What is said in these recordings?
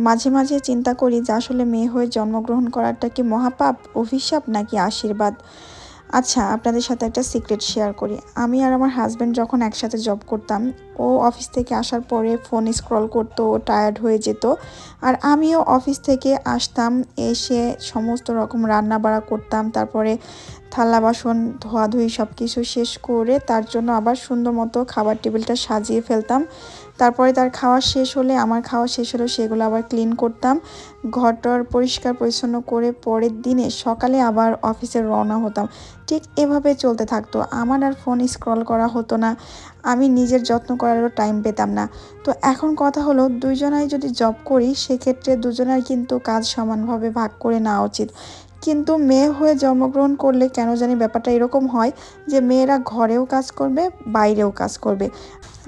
মাঝে মাঝে চিন্তা করি যে আসলে মেয়ে হয়ে জন্মগ্রহণ করাটা কি মহাপাপ, অভিশাপ নাকি আশীর্বাদ? আচ্ছা আপনাদের সাথে একটা সিক্রেট শেয়ার করি। আমি আর আমার হাজব্যান্ড যখন একসাথে জব করতাম, ও অফিস থেকে আসার পরে ফোন স্ক্রল করতো ও টায়ার্ড হয়ে যেত। আর আমিও অফিস থেকে আসতাম, এসে সমস্ত রকম রান্না বাড়া করতাম, তারপরে থালা বাসন, ধোয়াধুয়ি সব কিছু শেষ করে তার জন্য আবার সুন্দর মতো খাবার টেবিলটা সাজিয়ে ফেলতাম। তারপরে তার খাওয়া শেষ হলে, আমার খাওয়া শেষ হলে সেগুলো আবার ক্লিন করতাম। ঘরটর পরিষ্কার পরিচ্ছন্ন করে পরের দিনে সকালে আবার অফিসে রওনা হতাম। ঠিক এভাবে চলতে থাকতো। আমার আর ফোন স্ক্রল করা হতো না। আমি নিজের যত্ন করারও টাইম পেতাম না। তো এখন কথা হলো, দুজনাই যদি জব করি, সেক্ষেত্রে দুজনার কিন্তু কাজ সমানভাবে ভাগ করে নেওয়া উচিত। কিন্তু মেয়ে হয়ে জন্মগ্রহণ করলে কেন জানি ব্যাপারটা এরকম হয় যে মেয়েরা ঘরেও কাজ করবে, বাইরেও কাজ করবে।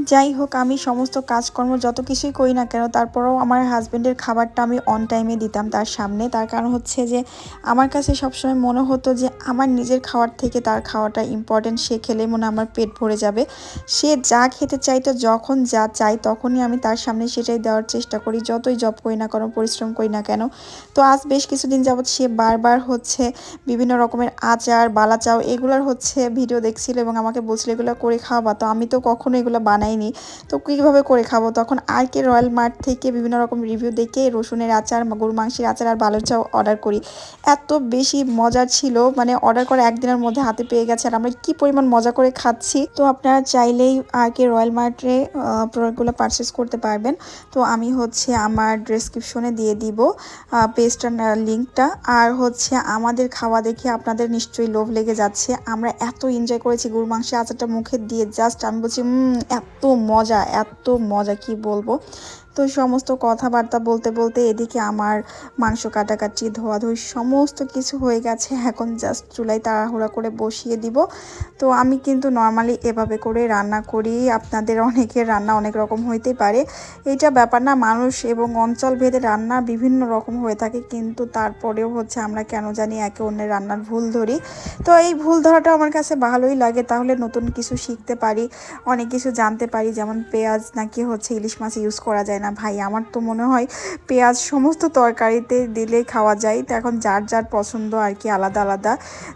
যাই হোক, আমি সমস্ত কাজকর্ম যত কিছুই করি না কেন, তারপরেও আমার হাজব্যান্ডের খাবারটা আমি অন টাইমে দিতাম তার সামনে। তার কারণ হচ্ছে যে, আমার কাছে সবসময় মনে হতো যে, আমার নিজের খাওয়ার থেকে তার খাওয়াটা ইম্পর্টেন্ট সে খেলে মনে আমার পেট ভরে যাবে। সে যা খেতে চাইতো, যখন যা চাই তখনই আমি তার সামনে সেটাই দেওয়ার চেষ্টা করি। যতই জব করি না কেন, পরিশ্রম করি না কেন। তো আজ বেশ কিছুদিন যাবৎ সে বারবার হচ্ছে বিভিন্ন রকমের আচার, বালাচাও, এগুলোর হচ্ছে ভিডিও দেখছিল এবং আমাকে বলছিল এগুলো করে খাওয়াবা। তো আমি তো কখনো এগুলো বানাইনি। তো কীভাবে করে খাব? তখন আর কে রয়্যাল মার্ট থেকে বিভিন্ন রকম রিভিউ দেখে রসুনের আচার গরু মাংসের আচার আর বালুর চাও অর্ডার করি। এত বেশি মজার ছিল মানে অর্ডার করা একদিনের মধ্যে হাতে পেয়ে গেছে আর আমরা কি পরিমাণ মজা করে খাচ্ছি। তো আপনারা চাইলেই আর কে রয়্যাল মার্টে প্রোডাক্টগুলো পারচেস করতে পারবেন। তো আমি হচ্ছে আমার ডেসক্রিপশনে দিয়ে দিব পেজটার লিঙ্কটা আর হচ্ছে আমাদের খাওয়া দেখে আপনাদের নিশ্চয়ই লোভ লেগে যাচ্ছে। আমরা এত এনজয় করেছি গরুর মাংসের আচারটা মুখে দিয়ে জাস্ট আমি বলছি এত মজা এত মজা, কি বলব? তো সমস্ত কথাবার্তা বলতে বলতে এদিকে আমার মাংস কাটাকাটি, ধোয়াধুয়ি সমস্ত কিছু হয়ে গেছে। এখন জাস্ট চুলাই তাড়াহুড়া করে বসিয়ে দিব। তো আমি কিন্তু নর্মালি এভাবে করে রান্না করি। আপনাদের অনেকের রান্না অনেক রকম হইতে পারে। এটা ব্যাপার না, মানুষ এবং অঞ্চল ভেদে রান্না বিভিন্ন রকম হয়ে থাকে। কিন্তু তারপরেও হচ্ছে আমরা কেন জানি একে অন্যের রান্নার ভুল ধরি। তো এই ভুল ধরাটা আমার কাছে ভালোই লাগে। তাহলে নতুন কিছু শিখতে পারি, অনেক কিছু জানতে পারি। যেমন পেঁয়াজ নাকি হচ্ছে ইলিশ মাছ ইউজ করা যায় না ভাই। আমার তো মনে হয় পেঁয়াজ সমস্ত তরকারিতে দিলে খাওয়া যায়। তো এখন যার যার পছন্দ আর কি আলাদা আলাদা।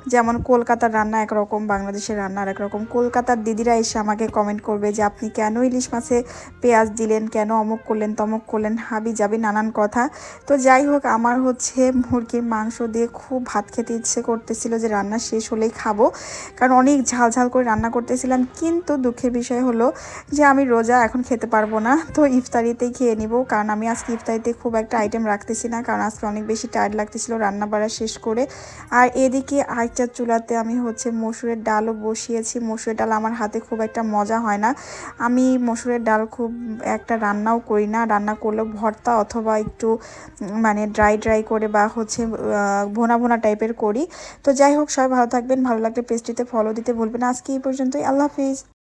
যেমন কলকাতার রান্না একরকম, বাংলাদেশের রান্না আর একরকম কলকাতার দিদিরা এসে আমাকে কমেন্ট করবে যে, আপনি কেন ইলিশ মাছে পেঁয়াজ দিলেন? কেন অমুক করলেন, তমুক করলেন? হাবি যাবি, নানান কথা। তো যাই হোক, আমার হচ্ছে মুরগির মাংস দিয়ে খুব ভাত খেতে ইচ্ছে করতেছিল যে, রান্না শেষ হলেই খাব। কারণ অনেক ঝাল ঝাল করে রান্না করতেছিলাম। কিন্তু দুঃখের বিষয় হলো যে, আমি রোজা এখন খেতে পারব না। তো ইফতারিতেই খেয়ে নিব। কারণ আমি আজকে ইফতারিতে খুব একটা আইটেম রাখতেছি না। কারণ আজকে অনেক বেশি টায়ার্ড লাগতেছিল রান্না বাড়া শেষ করে। আর এদিকে আরেকটা চুলাতে আমি হচ্ছে মসুরের ডালও বসিয়েছি। মসুরের ডাল আমার হাতে খুব একটা মজা হয় না। আমি মসুরের ডাল খুব একটা রান্নাও করি না। রান্না করলেও ভর্তা অথবা একটু মানে ড্রাই ড্রাই করে বা হচ্ছে ভোনা ভোনা টাইপের করি। তো যাই হোক, সবাই ভালো থাকবেন। ভালো লাগলে পেস্ট্রিতে ফলো দিতে ভুলবেন আজকে এই পর্যন্তই। আল্লাহ হাফিজ।